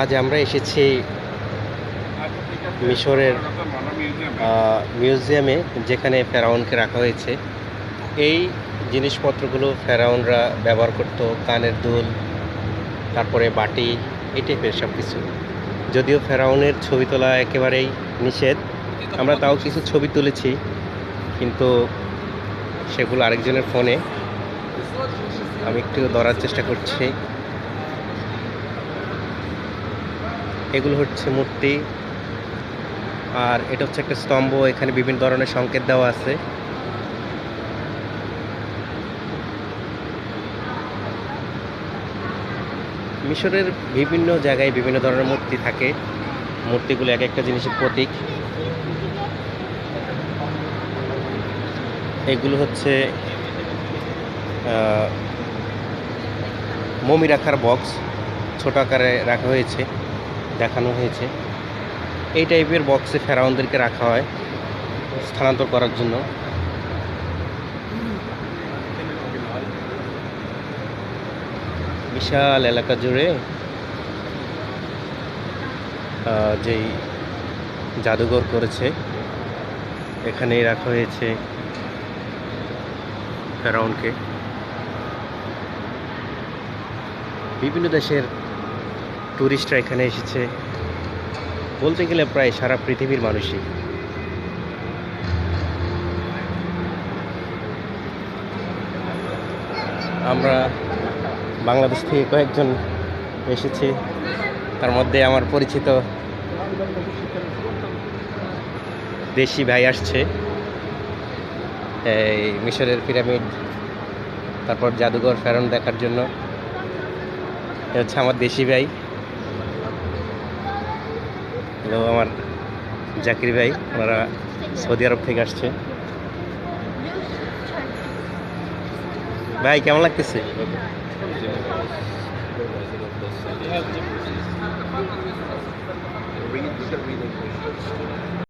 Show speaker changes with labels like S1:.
S1: আজ আমরা এসেছি মিশরের মিউজিয়ামে যেখানে ফেরাউনকে রাখা হয়েছে। এই জিনিসপত্রগুলো ফেরাউনরা ব্যবহার করতো, কানের দুল, তারপরে বাটি, এই টাইপের সব কিছু যদিও ফেরাউনের ছবি তোলা একেবারেই নিষেধ, আমরা তাও কিছু ছবি তুলেছি, কিন্তু সেগুলো আরেকজনের ফোনে। আমি একটু ধরার চেষ্টা করছি। এগুলো হচ্ছে মূর্তি। আর এটা হচ্ছে একটা স্তম্ভ, এখানে বিভিন্ন ধরনের সংকেত দেওয়া আছে। মিশরের বিভিন্ন জায়গায় বিভিন্ন ধরনের মূর্তি থাকে। মূর্তিগুলো এক একটা জিনিসের প্রতীক। এগুলো হচ্ছে মমি রাখার বক্স, ছোট আকারে রাখা হয়েছে। দেখানো হয়েছে। এই টাইপের বক্সে ফেরাউনদেরকে রাখা হয়, স্থানান্তর করার জন্য। বিশাল এলাকা জুড়ে যেই জাদুঘর করেছে, এখানেই রাখা হয়েছে ফেরাউনকে। বিভিন্ন দেশের ট্যুরিস্টরা এখানে এসেছে। বলতে গেলে প্রায় সারা পৃথিবীর মানুষই। আমরা বাংলাদেশ থেকে কয়েকজন এসেছি। তার মধ্যে আমার পরিচিত দেশি ভাই আসছে। এই মিশরের পিরামিড, তারপর জাদুঘর, ফেরন দেখার জন্য। হচ্ছে আমার দেশি ভাই। হ্যালো আমার জাকির ভাই ওনারা সৌদি আরব থেকে আসছে। ভাই কেমন লাগতেছে?